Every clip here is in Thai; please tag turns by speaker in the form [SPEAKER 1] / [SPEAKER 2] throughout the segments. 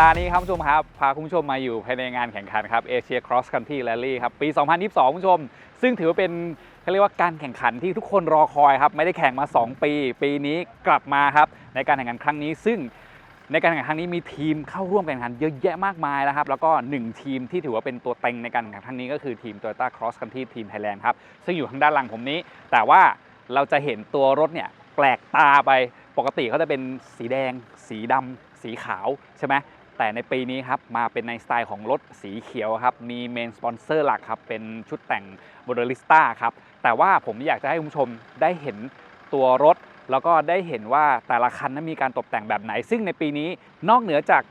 [SPEAKER 1] ดาห์นี้ครับคุณผู้ชมครับ พาคุณผู้ชมมาอยู่ภายในงานแข่งขันครับเอเชียครอสคันทรีแรลลี่ครับ ปี 2022 คุณผู้ชม ซึ่งถือว่าเป็นเขาเรียกว่าการแข่งขันที่ทุกคนรอคอยครับ ไม่ได้แข่งมา 2 ปี ปีนี้กลับมาครับ ในการแข่งขันครั้งนี้ ซึ่งในการแข่งขันครั้งนี้มีทีมเข้าร่วมการแข่งขันเยอะแยะมากมายนะครับ แล้วก็ 1 ทีมที่ถือว่าเป็นตัวเต็งในการแข่งขันครั้งนี้ก็คือทีม Toyota Cross Country Team Thailand ครับซึ่งอยู่ทางด้านหลังผมนี้ แต่ว่าเราจะเห็นตัวรถเนี่ยแปลกตาไปปกติเขาจะเป็นสีแดง สีดำสีขาวใช่ไหม แต่ในปีนี้ครับมาเป็นในสไตล์ของรถสีเขียวครับ มีเมนสปอนเซอร์หลักครับ เป็นชุดแต่งโมเดลิสต้าครับ แต่ว่าผมอยากจะให้คุณผู้ชมได้เห็นตัวรถ แล้วก็ได้เห็นว่าแต่ละคันนั้นมีการตกแต่งแบบไหน ซึ่งในปีนี้นอกเหนือจาก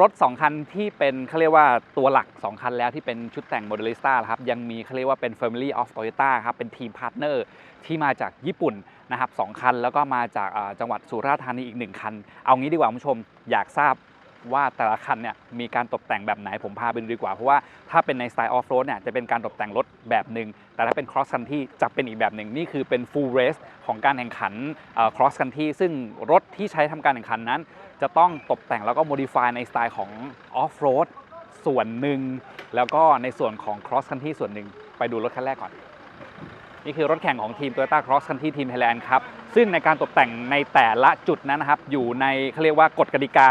[SPEAKER 1] รถ 2 คันที่เป็นเขาเรียกว่าตัวหลัก 2 คันแล้วที่เป็นชุดแต่งโมเดลิสต้าครับยังมีเขาเรียกว่าเป็น Family of Toyota ครับเป็นทีมพาร์ทเนอร์ที่มาจากญี่ปุ่นนะครับสองคัน แล้วก็มาจากจังหวัดสุราษฎร์ธานีอีก 1 คัน เอางี้ดีกว่าคุณผู้ชมอยากทราบ ว่าแต่ละคันเนี่ยมีการตกแต่งแบบไหนผมพาไปดูดีกว่า เพราะว่าถ้าเป็นในสไตล์ออฟโรดเนี่ยจะเป็นการตกแต่งรถแบบหนึ่งแต่ถ้าเป็น cross country จะเป็นอีกแบบหนึ่งนี่คือเป็น full race ของการแข่งขันเอ่อ cross country ซึ่งรถที่ใช้ทำการแข่งขันนั้น จะต้องตกแต่งแล้วก็ modify ในสไตล์ของ off road ส่วนหนึ่งแล้วก็ในส่วนของ cross country ส่วนหนึ่งไปดูรถคันแรกก่อน นี่คือรถแข่งของทีม Toyota Cross Country Team Thailand ครับซึ่งในการตกแต่งในแต่ละจุดนั้นนะครับอยู่ในเขาเรียกว่ากฎกติกา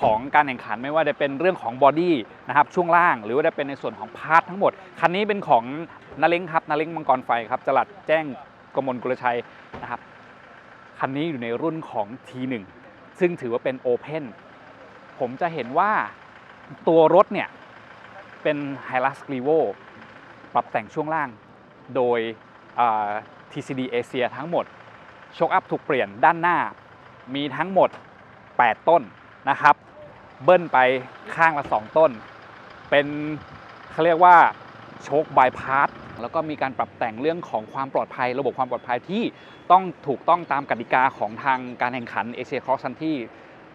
[SPEAKER 1] ของการแข่งขันไม่ว่าจะเป็นเรื่องของบอดี้นะครับช่วงล่าง หรือว่าจะเป็นในส่วนของพาร์ททั้งหมด คันนี้เป็นของนาเล้งครับนาเล้งมังกรไฟครับจลัดแจ้งกมลกุลชัยนะครับคันนี้อยู่ในรุ่นของ T1 ซึ่งถือว่าเป็น Open ผมจะเห็นว่าตัวรถเนี่ยเป็น Hilux Revo ปรับแต่งช่วงล่างโดย TCD Asia ทั้งหมดโชคอัพถูกเปลี่ยนด้านหน้ามีทั้งหมด 8 ต้น นะครับ เบิ้ลไปข้างละ 2 ต้น เป็นเขาเรียกว่าโชคบายพาสแล้วก็มีการปรับแต่งเรื่องของความปลอดภัย ระบบความปลอดภัยที่ต้องถูกต้องตามกติกาของทางการแข่งขันเอเชียครอสซันที่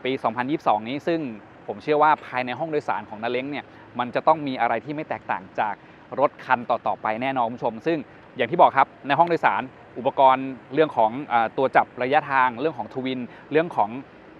[SPEAKER 1] ปี 2022 นี้ซึ่งผมเชื่อว่าภายในห้องโดยสารของนาเล้งเนี่ยมันจะต้องมีอะไรที่ไม่แตกต่างจากรถคันต่อๆไปแน่นอนคุณผู้ชม ซึ่งอย่างที่บอกครับในห้องโดยสารอุปกรณ์เรื่องของอตัวจับระยะทาง เรื่องของทวิน เรื่องของ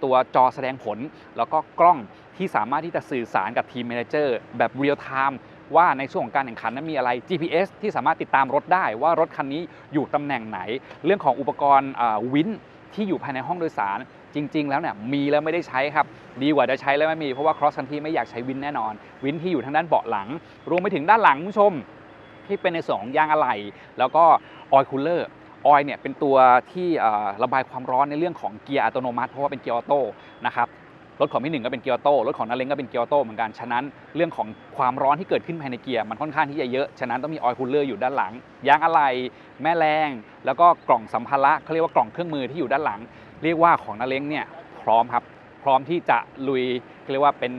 [SPEAKER 1] ตัวจอแสดงผล แล้วก็กล้องที่สามารถที่จะสื่อสารกับทีมแมเนเจอร์แบบเรียลไทม์ว่าในช่วงของการแข่งขันนั้นมีอะไร GPS ที่สามารถติดตามรถได้ว่ารถคันนี้อยู่ตำแหน่งไหน เรื่องของอุปกรณ์วินที่อยู่ภายในห้องโดยสารจริง ๆ แล้วเนี่ยมีแล้วไม่ได้ใช้ครับ ดีกว่าจะใช้แล้วไม่มี เพราะว่า cross country ไม่อยากใช้วินแน่นอน วินที่อยู่ทางด้านเบาะหลัง รวมไปถึงด้านหลังผู้ชม ที่เป็นในส่วนของยางอะไหล่แล้วก็ออยล์คูลเลอร์ ออยเนี่ยเป็นตัวที่ระบายความร้อนในเรื่องของเกียร์อัตโนมัติเพราะว่าเป็นเกียร์ออโต้นะครับรถของพี่หนึ่งก็เป็นเกียร์ออโต้รถของนาเล้งก็เป็นเกียร์ออโต้เหมือนกันฉะนั้นเรื่องของความร้อนที่เกิดขึ้นภายในเกียร์มันค่อนข้างที่จะเยอะฉะนั้นต้องมีออยล์คูลเลอร์อยู่ด้านหลังยางอะไหล่แม่แรง แล้วก็กล่องสัมภาระเขาเรียกว่ากล่องเครื่องมือที่อยู่ด้านหลัง เรียกว่าของนาเล้งเนี่ยพร้อมครับ พร้อมที่จะลุยเรียกว่าเป็น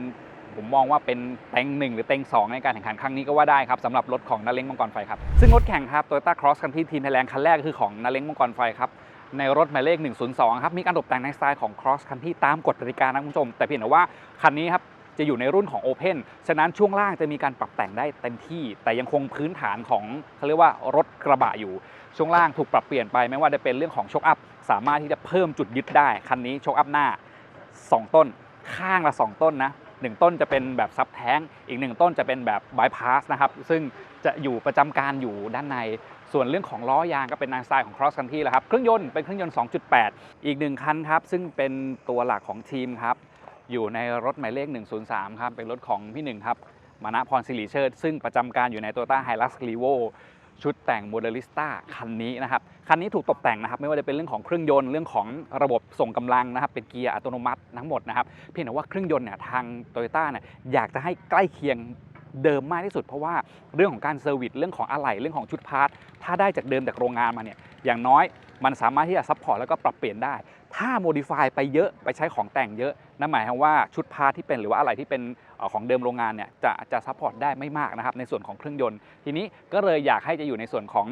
[SPEAKER 1] ผมมองว่าเป็นเต็งหนึ่งหรือเต็งสองในการแข่งขันครั้งนี้ก็ว่าได้ครับสำหรับรถของนาเล้งมังกรไฟครับ ซึ่งรถแข่งครับ Toyota Cross Country Team Thailand คันแรกคือของนาเล้งมังกรไฟครับในรถหมายเลข 102 ครับ มีการตกแต่งในสไตล์ของ Cross Country ตามกฎกติกานะคุณผู้ชม แต่เพียงแต่ว่าคันนี้ครับ จะอยู่ในรุ่นของ Open ฉะนั้นช่วงล่างจะมีการปรับแต่งได้เต็มที่ แต่ยังคงพื้นฐานของเขาเรียกว่ารถกระบะอยู่ ช่วงล่างถูกปรับเปลี่ยนไปไม่ว่าจะเป็นเรื่องของโชคอัพ สามารถที่จะเพิ่มจุดยึดได้ คันนี้โชคอัพหน้า 2 ต้น ข้างละ 2 ต้นนะ หนึ่งต้นจะเป็นแบบซับแท้ง อีกหนึ่งต้นจะเป็นแบบบายพาสนะครับซึ่งจะอยู่ประจำการอยู่ด้านใน ส่วนเรื่องของล้อยางก็เป็นนางสไตล์ของ Cross Country แหละครับเครื่องยนต์เป็นเครื่องยนต์ 2.8 อีกหนึ่งคันครับ ซึ่งเป็นตัวหลักของทีมครับ อยู่ในรถหมายเลข 103 ครับ เป็นรถของพี่หนึ่งครับมานะพรศิริเชิด ซึ่งประจำการอยู่ใน Toyota Hilux Revo ชุดแต่งโมเดลิสต้าคันนี้นะครับคันนี้ถูกตกแต่งนะครับไม่ว่าจะเป็นเรื่องของเครื่องยนต์เรื่องของระบบส่งกำลังนะครับเป็นเกียร์อัตโนมัติทั้งหมดนะครับเพียงแต่ว่าเครื่องยนต์เนี่ยทางโตโยต้าเนี่ยอยากจะให้ใกล้เคียงเดิมมากที่สุด เพราะว่าเรื่องของการเซอร์วิสเรื่องของอะไหล่เรื่องของชุดพาร์ทถ้าได้จากเดิมจากโรงงานมาเนี่ยอย่างน้อยมันสามารถที่จะซัพพอร์ตแล้วก็ปรับเปลี่ยนได้ ถ้าโมดิฟายไปเยอะไปใช้ของแต่งเยอะ นั่นหมายความว่าชุดพาร์ทที่เป็นหรือว่าอะไรที่เป็นของเดิมโรงงานเนี่ยจะจะซัพพอร์ตได้ไม่มากนะครับในส่วนของเครื่องยนต์ ทีนี้ก็เลยอยากให้จะอยู่ในส่วนของ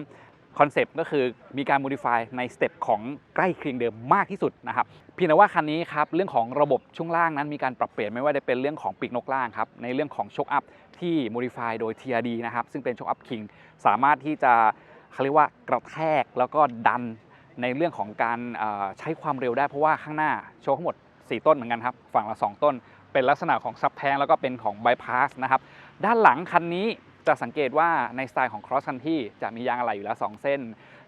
[SPEAKER 1] คอนเซปต์ก็คือมีการ modify ในสเต็ปของใกล้เคียงเดิมมากที่สุดนะครับเพียงแต่ว่าคันนี้ครับเรื่องของระบบช่วงล่างนั้นมีการปรับเปลี่ยนไม่ว่าจะเป็นเรื่องของปีกนกล่างครับในเรื่องของโชคอัพที่ modify โดย TRD นะครับซึ่งเป็นโชคอัพคิงสามารถที่จะเขาเรียกว่ากระแทกแล้วก็ดันในเรื่องของการใช้ความเร็วได้เพราะว่าข้างหน้าโชว์ทั้งหมด 4 ต้นเหมือนกันครับ ฝั่งละ 2 ต้น เป็นลักษณะของซับแทงแล้วก็เป็นของไบพาสนะครับ ด้านหลังคันนี้จะสังเกตว่าในสไตล์ของ cross country จะมียางอะไหล่อยู่แล้ว 2 เส้น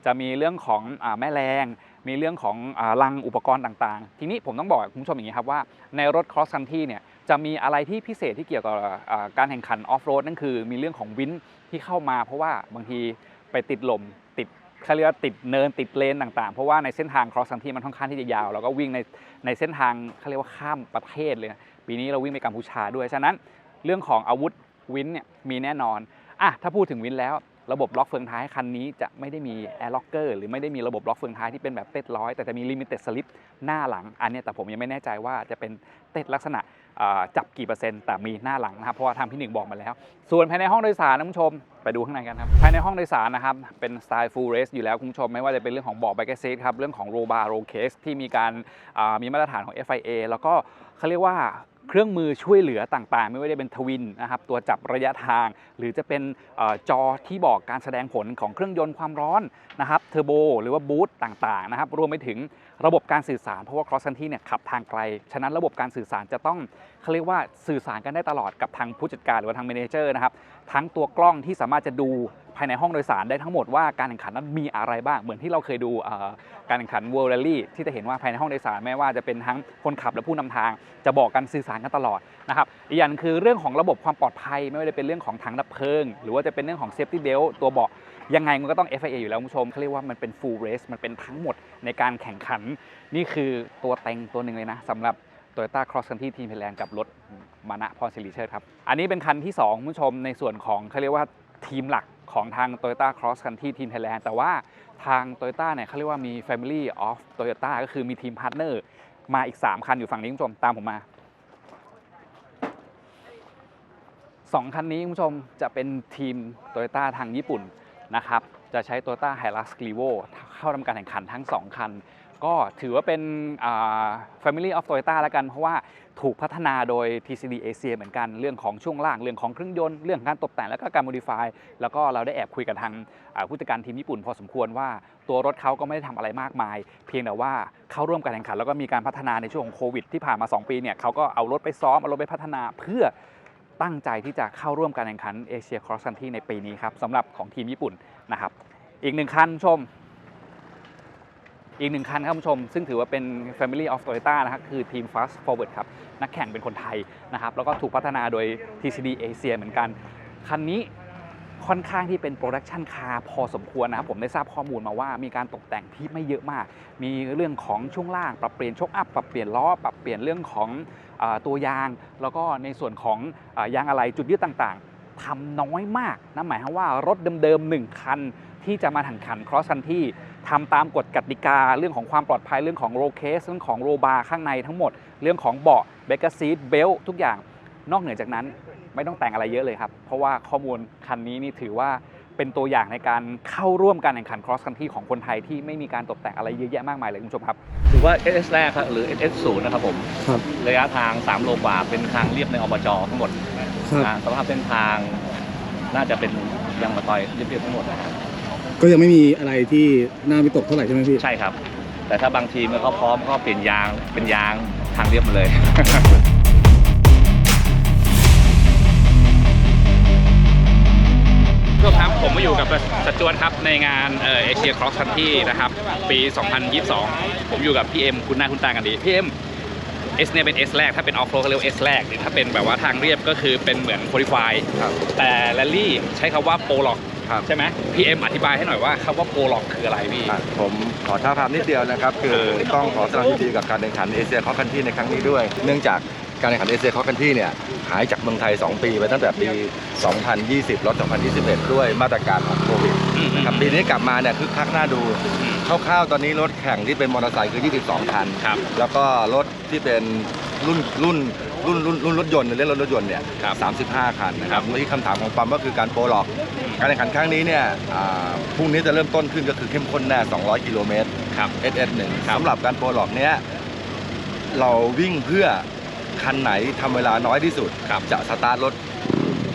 [SPEAKER 1] จะมีเรื่องของอแม่แรง มีเรื่องของอลังอุปกรณ์ต่างๆ ทีนี้ผมต้องบอกคุณผู้ชมอย่างนี้ครับว่าในรถ cross country เนี่ยจะมีอะไรที่พิเศษที่เกี่ยวกับการแข่งขันออฟโรดนั่นคือ มีเรื่องของวินที่เข้ามาเพราะว่าบางทีไปติดลม เขาเรียกว่าติดเนินติดเลนต่างๆ เพราะว่าในเส้นทาง cross country มันค่อนข้างที่จะยาว แล้วก็วิ่งในในเส้นทางเขาเรียกว่าข้ามประเทศเลยปีนี้เราวิ่งไปกัมพูชาด้วย ฉะนั้นเรื่องของอาวุธวินเนี่ยมีแน่นอนอะถ้าพูดถึงวินแล้ว ระบบล็อกเฟืองท้ายคันนี้จะไม่ได้มีแอร์ล็อกเกอร์หรือไม่ได้มีระบบล็อกเฟืองท้ายที่เป็นแบบเต็ดร้อยแต่จะมีลิมิเต็ดสลิปหน้าหลัง อันนี้แต่ผมยังไม่แน่ใจว่าจะเป็นเต็ดลักษณะจับกี่เปอร์เซ็นต์แต่มีหน้าหลังนะครับเพราะว่าทางพี่หนึ่งบอกมาแล้ว ส่วนภายในห้องโดยสารนะคุณผู้ชมไปดูข้างในกันครับภายในห้องโดยสารนะครับเป็นสไตล์ full race อยู่แล้วคุณผู้ชมไม่ว่าจะเป็นเรื่องของเบาะแบ็กเซตครับเรื่องของโรบาร์โรเคสที่มีการมีมาตรฐานของ FIA แล้วก็เขาเรียกว่า เครื่องมือช่วยเหลือต่างๆ ไม่ว่าจะเป็นทวินนะครับตัวจับระยะทาง หรือจะเป็นอจอที่บอกการแสดงผลของเครื่องยนต์ความร้อนนะครับเทอร์โบหรือว่าบูตต่างๆนะครับรวมไปถึงระบบการสื่อสารเพราะว่า cross country เนี่ยขับทางไกล ฉะนั้นระบบการสื่อสารจะต้องเขาเรียกว่าสื่อสารกันได้ตลอดกับทางผู้จัดการหรือว่าทางเมนเจอร์นะครับทั้งตัวกล้องที่สามารถจะดูายในห้องโดยสารได้ทั้งหมดว่าการแข่งขันนั้นมีอะไรบ้าง เหมือนที่เราเคยดูการแข่งขัน World Rally ที่จะเห็นว่าภายในห้องโดยสารไม่ว่าจะเป็นทั้งคนขับและผู้นำทาง จะบอกกันสื่อสารกันตลอดนะครับอีกอย่างคือเรื่องของระบบความปลอดภัย ไม่ว่าจะเป็นเรื่องของถังดับเพลิง หรือว่าจะเป็นเรื่องของ safety belt ตัวเบาะยังไงมันก็ต้อง FIA อยู่แล้วคุณผู้ชมเขาเรียกว่ามันเป็น full race มันเป็นทั้งหมดในการแข่งขัน นี่คือตัวเต็งตัวหนึ่งเลยนะสำหรับ Toyota Cross Country Team Thailand กับรถมานะพรสิริเชิดครับ อันนี้เป็นคันที่2คุณผู้ชมในส่วนของเขาเรียกว่า ทีมหลักของทาง Toyota Cross Country Team Thailand แต่ว่าทาง Toyota เนี่ยเขาเรียกว่ามี Family of Toyota ก็คือมีทีมพาร์ทเนอร์มาอีก 3 คันอยู่ฝั่งนี้คุณผู้ชมตามผมมา 2 คันนี้คุณผู้ชมจะเป็นทีม Toyota ทางญี่ปุ่นนะครับ จะใช้ Toyota Hilux Clivo เข้าทำการแข่งขันทั้ง 2 คัน ก็ถือว่าเป็น Family of Toyota แล้วกัน เพราะว่าถูกพัฒนาโดย TCD Asia เหมือนกันเรื่องของช่วงล่าง เรื่องของเครื่องยนต์ เรื่องของการตกแต่งแล้วก็การ modify แล้วก็เราได้แอบคุยกับทางผู้จัดการทีมญี่ปุ่นพอสมควรว่าตัวรถเขาก็ไม่ได้ทำอะไรมากมาย เพียงแต่ว่าเข้าร่วมการแข่งขัน แล้วก็มีการพัฒนาในช่วงของโควิดที่ผ่านมา 2 ปีเนี่ยเขาก็เอารถไปซ้อมเอารถไปพัฒนาเพื่อตั้งใจที่จะเข้าร่วมการแข่งขันเอเชียครอสคันที่ในปีนี้ครับสำหรับของทีมญี่ปุ่นนะครับอีกหนึ่งคันชม อีกหนึ่งคันครับคุณผู้ชม ซึ่งถือว่าเป็น Family of Toyota นะครับคือทีม Fast Forward ครับ นักแข่งเป็นคนไทยนะครับ แล้วก็ถูกพัฒนาโดย TCD Asia เหมือนกัน คันนี้ค่อนข้างที่เป็นโปรดักชันคาร์พอสมควรนะครับ ผมได้ทราบข้อมูลมาว่ามีการตกแต่งที่ไม่เยอะมาก มีเรื่องของช่วงล่างปรับเปลี่ยนชกอัพปรับเปลี่ยนล้อปรับเปลี่ยนเรื่องของอตัวยาง แล้วก็ในส่วนของอยางอะไรจุดยึดต่างๆทำน้อยมากนั่นหมายความว่ารถเดิมๆหนึ่งคันที่จะมาแข่งขัน cross country ทำตามกฎกติกา เรื่องของความปลอดภัยเรื่องของโรเคสเรื่องของโรบาร์ข้างในทั้งหมด เรื่องของเบาะเบเกอร์ซีทเบลทุกอย่าง นอกเหนือจากนั้นไม่ต้องแต่งอะไรเยอะเลยครับ เพราะว่าข้อมูลคันนี้นี่ถือว่าเป็นตัวอย่างในการเข้าร่วมการแข่งขัน cross country ของคนไทยที่ไม่มีการตกแต่งอะไรเยอะแยะมากมายเลยคุณผู้ชมครับ
[SPEAKER 2] ถือว่า SS แรกครับหรือ SS ศูนย์นะครับผม
[SPEAKER 3] ครับ
[SPEAKER 2] ระยะทาง 3 โลกว่าเป็นทางเรียบในอบจทั้งหมด
[SPEAKER 3] ครับ
[SPEAKER 2] อ่าสภาพเส้นทางน่าจะเป็นยางมะตอยเรียบๆทั้งหมดนะครับ
[SPEAKER 3] ก็ยังไม่มีอะไรที่น่าวิตกเท่าไหร่ใช่ไหมพี่
[SPEAKER 2] ใช่ครับ แต่ถ้าบางทีมเขาพร้อมก็เปลี่ยนยางเป็นยางทางเรียบมาเลย
[SPEAKER 1] ทุกครับผมมาอยู่กับสัจจวนครับในงานเอเชียครอสคันที่นะครับ ปี 2022 ผมอยู่กับพี่เอ็มคุณหน้าคุณตากันดีพี่เอ็มเอสเนี่ยเป็น S แรกถ้าเป็นออฟโรดเขาเรียกว่า S แรกหรือถ้าเป็นแบบว่าทางเรียบก็คือเป็นเหมือนโคดิฟาย
[SPEAKER 4] ครับ
[SPEAKER 1] แต่แรลลี่ใช้คำว่าโปรล็อก
[SPEAKER 4] ครับ
[SPEAKER 1] ใช่ไหมพี่เอ็มอธิบายให้หน่อยว่าคำว่าโปรล็อกคืออะไรพี่
[SPEAKER 4] อะผมขอท้าความนิดเดียวนะครับ คือต้องขอแสดงความยินดีกับการแข่งขันเอเชียคอคันที่ในครั้งนี้ด้วย เนื่องจากการแข่งขันเอเชียคอคันที่เนี่ยหายจากเมืองไทย 2 ปีไปตั้งแต่ปี 2020รถ2021 ด้วยมาตรการของโควิด
[SPEAKER 1] อืม
[SPEAKER 4] นะครับปีนี้กลับมาเนี่ยคึกคักน่าดู
[SPEAKER 1] อืม
[SPEAKER 4] คร่าวๆตอนนี้รถแข่งที่เป็นมอเตอร์ไซค์คือ 22 คัน
[SPEAKER 1] ครับ
[SPEAKER 4] แล้วก็รถที่เป็นรุ่นรุ่น รุ่นรุ่นรุ่นรถยนต์หรือเรียกรถรถยนต์เนี่ย
[SPEAKER 1] ครับ
[SPEAKER 4] 35คันนะค
[SPEAKER 1] ครั
[SPEAKER 4] รับบเมื่อกี้คำถามของปั๊มก็คือการโปรล็อก การแข่งขันครั้งนี้เนี่ยอ่าพรุ่งนี้จะเริ่มต้นขึ้นก็คือเข้มข้นแน่200 กิโลเมตร
[SPEAKER 1] ครับ
[SPEAKER 4] SS1
[SPEAKER 1] ครับ
[SPEAKER 4] สำหรับการโปรล็อกเนี้ยเราวิ่งเพื่อคันไหนทำเวลาน้อยที่สุด
[SPEAKER 1] ครับ
[SPEAKER 4] จะสตาร์ทรถ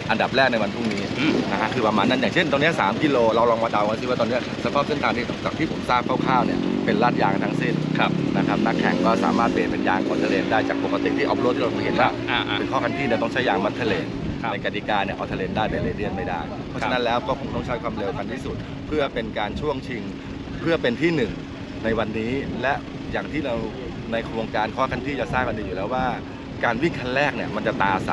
[SPEAKER 4] อันดับแรกในวันพรุ่งนี้
[SPEAKER 2] อืม
[SPEAKER 4] นะฮะคือประมาณนั้นอย่างเช่นตรงเนี้ย3กิโลเราลองมาเดากันซิว่าตอนเนี้ยสภาพเส้นทางที่จากที่ผมทราบคร่าวๆเนี่ยเป็นลาดยางทั้งสิ้น
[SPEAKER 2] ครับ
[SPEAKER 4] นะครับนักแข่งก็สามารถเปลี่ยนเป็นยางคอนเทเลนได้จากปกติที่ออฟโรดที่เราเห็นว่า
[SPEAKER 2] อ่าอ่า
[SPEAKER 4] เป็นข้อคันที่เนี่ยต้องใช้ยางมัทเทเลน
[SPEAKER 2] ครับ
[SPEAKER 4] ในกติกาเนี่ยออเทเลนได้เป็นเรเดียนไม่ได้ เพราะฉะนั้นแล้วก็คงต้องใช้ความเร็วกันที่สุด เพื่อเป็นการช่วงชิงเพื่อเป็นที่หนึ่งในวันนี้และอย่างที่เราในโครงการข้อคันที่จะทราบกันดีอยู่แล้วว่า การวิ่งคันแรกเนี่ยมันจะตาใส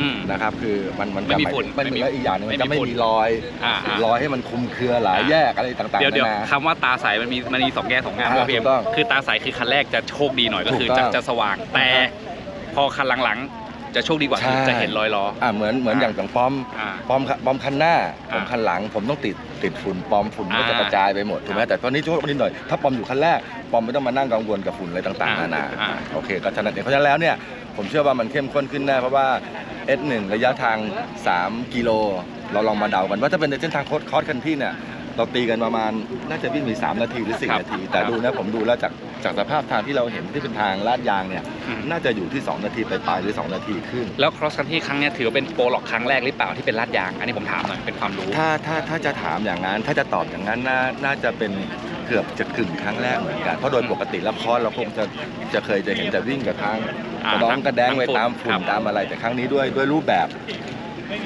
[SPEAKER 2] อืม
[SPEAKER 4] นะครับคือมันมัน
[SPEAKER 2] ไม่มีฝุ่น
[SPEAKER 4] มัน
[SPEAKER 2] ไม่มี
[SPEAKER 4] มีและอีกอย่างหนึงมัน
[SPEAKER 2] ไม่
[SPEAKER 4] จะ
[SPEAKER 2] มี
[SPEAKER 4] ไม่
[SPEAKER 2] ฝุ่น
[SPEAKER 4] มีรอย
[SPEAKER 2] อ่าอ่า
[SPEAKER 4] รอยให้มันคลุมเครือหลายแยกอะไรต่างๆ
[SPEAKER 2] เดี๋ยวเดี๋ยว
[SPEAKER 4] นานา
[SPEAKER 2] คำว่าตาใสมันมีมันมีสองแง่สองงาม
[SPEAKER 4] อ่า
[SPEAKER 2] ด้วยพี่เอ็ม
[SPEAKER 4] ถูกต้อง
[SPEAKER 2] คือตาใสคือคันแรกจะโชคดีหน่อยก็คือ
[SPEAKER 4] ถูกต้
[SPEAKER 2] จะ
[SPEAKER 4] อง
[SPEAKER 2] จะสว่างแต่ พอคันหลังๆ จะโชคดีกว่า
[SPEAKER 4] ใช่
[SPEAKER 2] คือจะเห็นรอยล้อ
[SPEAKER 4] อ่าเหมือนเหมือนอย่างอย่างป้อม
[SPEAKER 2] อ่า
[SPEAKER 4] ปอมปอมคันหน้าผม
[SPEAKER 2] อ่า
[SPEAKER 4] คันหลัง ผมต้องติดติดฝุ่นปอมฝุ่นก็
[SPEAKER 2] อ่า
[SPEAKER 4] จะกระจายไปหมดถูกไหม
[SPEAKER 2] อ่า
[SPEAKER 4] แต่ตอนนี้โชคดีหน่อยถ้าปอมอยู่คันแรกปอมไม่ต้องมานั่งกังวลกับฝุ่นอะไรต่างๆ
[SPEAKER 2] อ่า
[SPEAKER 4] นานา
[SPEAKER 2] อ่า
[SPEAKER 4] โอเคก็ฉะนั้นเองเพราะฉะนั้นแล้วเนี่ยผมเชื่อว่ามันเข้มข้นขึ้นแน่เพราะว่า S1 ระยะทาง 3 กิโล เราลองมาเดากันว่าถ้าเป็นในเส้นทางโคดคอร์สคันที่เนี่ยเราตีกันประมาณน่าจะวิ่งมี3นาทีหรือ 4 นาที แต่ดูนะผมดูแล้วจาก จากสภาพทางที่เราเห็นที่เป็นทางลาดยางเนี่ย
[SPEAKER 2] อืม
[SPEAKER 4] น่าจะอยู่ที่ 2 นาทีปลายๆหรือ 2 นาทีขึ้น
[SPEAKER 2] แล้ว cross country ครั้งเนี้ยถือว่าเป็นโปรล็อกครั้งแรกหรือเปล่าที่เป็นลาดยาง อันนี้ผมถามหน่อยเป็นความรู้
[SPEAKER 4] ถ้าถ้าถ้าจะถามอย่างนั้น ถ้าจะตอบอย่างนั้นน่าน่าจะเป็นเกือบจะกึ่งครั้งแรกเหมือนกัน เพราะโดยปกติแล้วคอร์สเราคงจะจะเคยจะเห็นจะวิ่งกับทาง
[SPEAKER 2] อ่าก
[SPEAKER 4] ระดองกระแดงไป
[SPEAKER 2] ทางฝุ่น
[SPEAKER 4] ตามฝุ่
[SPEAKER 2] ครั
[SPEAKER 4] น
[SPEAKER 2] บ
[SPEAKER 4] ตามอะไรแต่ครั้งนี้ด้วยด้วยรูปแบบ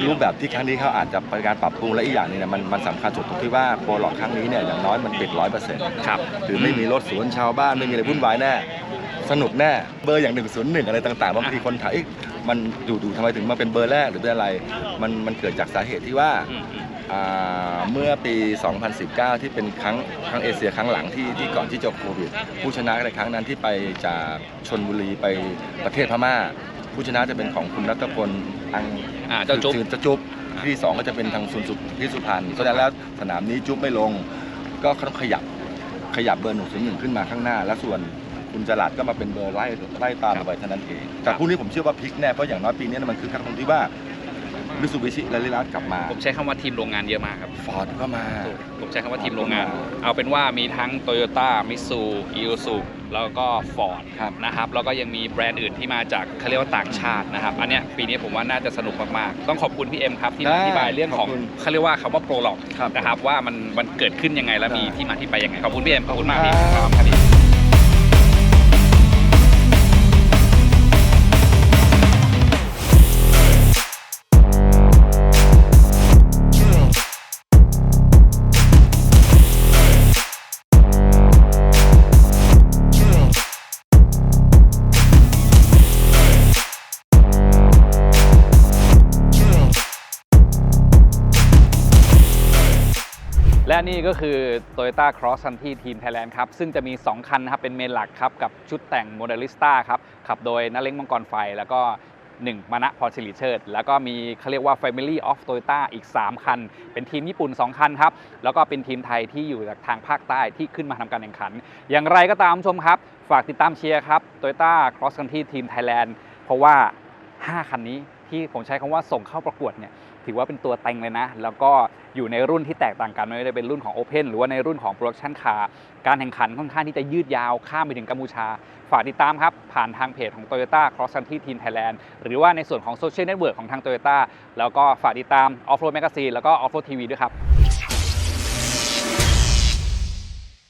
[SPEAKER 4] รูปแบบที่ครั้งนี้เขาอาจจะเป็นการปรับปรุงและอีกอย่างหนึงเนี่ยมันมันสำคัญสุดตรงที่ว่าโปรหลอกครั้งนี้เนี่ยอย่างน้อยมันปิดร้อยเปอร์เซ็นต์
[SPEAKER 2] ครับ
[SPEAKER 4] คือไม่มีรถสวนชาวบ้านไม่มีอะไรวุ่นวายแน่ สนุกแน่เบอร์อย่างหนึ่งศูนย์หนึ่งอะไรต่างๆบางทีคนถามเอ๊ะมันดูดูทำไมถึงมาเป็นเบอร์แรกหรือเป็นอะไร มันมันเกิดจากสาเหตุที่ว่า
[SPEAKER 2] อืมอืม
[SPEAKER 4] อ่าเมื่อปี 2019 ที่เป็นครั้งครั้งเอเชียครั้งหลังที่ที่ก่อนที่จะโควิด ผู้ชนะในครั้งนั้นที่ไปจากชนบุรีไปประเทศพม่า ผู้ชนะจะเป็นของคุณรัตพลอัง
[SPEAKER 2] อ่าเจ้าจุ๊บ
[SPEAKER 4] คือเจ้าจุ๊บที่ที่สองก็จะเป็นทางสุนสุที่สุพรรณเพราะฉะนั้นแล้วสนามนี้จุ๊บไม่ลง ก็ต้องขยับขยับเบอร์หนึ่งศูนย์หนึ่งขึ้นมาข้างหน้า แล้วส่วนคุณจรัดก็มาเป็นเบอร์ไล่ไล่ตามไปเท่านั้นเองแต่พรุ่งนี้ผมเชื่อว่าพลิกแน่เพราะอย่างน้อยปีนี้มันคือครั้งตรงที่ว่า มิสูบิชิและลิลัสกลับมา
[SPEAKER 2] ผมใช้คำว่าทีมโรงงานเยอะมากครับ
[SPEAKER 4] ฟอร์ดก็มา
[SPEAKER 2] ผมใช้คำว่าทีมโรงงาน เอาเป็นว่ามีทั้ง Toyota m i t s u i o s u แล้วก็ Ford
[SPEAKER 4] ครับ
[SPEAKER 2] นะครับ แล้วก็ยังมีแบรนด์อื่นที่มาจากเขาเรียกว่าต่างชาตินะครับ อันเนี้ยปีนี้ผมว่าน่าจะสนุกมากๆ ต้องขอบคุณพี่เอ็มครับที่มาอธิบายเรื่องของ
[SPEAKER 4] ขอบคุณ
[SPEAKER 2] เขาเรียกว่าคำว่าโปรล็อก
[SPEAKER 4] ครับ
[SPEAKER 2] นะครับว่ามันมันเกิดขึ้นยังไงและมี
[SPEAKER 4] ใช่
[SPEAKER 2] ที่มาที่ไปยังไง ขอบคุณพี่เอ็มขอบคุณมากพี่
[SPEAKER 4] ครับ
[SPEAKER 2] ครับพี่
[SPEAKER 1] และนี่ก็คือ Toyota Cross Country Team Thailand ครับ ซึ่งจะมี 2 คันนะครับ เป็นเมนหลักครับ กับชุดแต่ง m o d e l i s t a ครับ ขับโดยนเล้งมังกรไฟ แล้วก็ 1 มานะพรสิริเชิด แล้วก็มีเขาเรียกว่า Family of Toyota อีก 3 คัน เป็นทีมญี่ปุ่น 2 คันครับ แล้วก็เป็นทีมไทยที่อยู่จากทางภาคใต้ที่ขึ้นมาทำการแข่งขัน อย่างไรก็ตามชมครับ ฝากติดตามเชียร์ครับ Toyota Cross Country Team Thailand เพราะว่า 5 คันนี้ที่ผมใช้คำว่าส่งเข้าประกวดเนี่ย ถือว่าเป็นตัวเต็งเลยนะ แล้วก็อยู่ในรุ่นที่แตกต่างกันไม่ว่าจะเป็นรุ่นของ Open หรือว่าในรุ่นของโปรดักชันคาการแข่งขันค่อนข้างที่จะยืดยาวข้ามไปถึงกัมพูชา ฝากติดตามครับ ผ่านทางเพจของ Toyota Cross Country Team Thailand หรือว่าในส่วนของโซเชียลเน็ตเวิร์กของทาง Toyota แล้วก็ฝากติดตาม Off Road Magazine แล้วก็ Off Road TV ด้วยครับ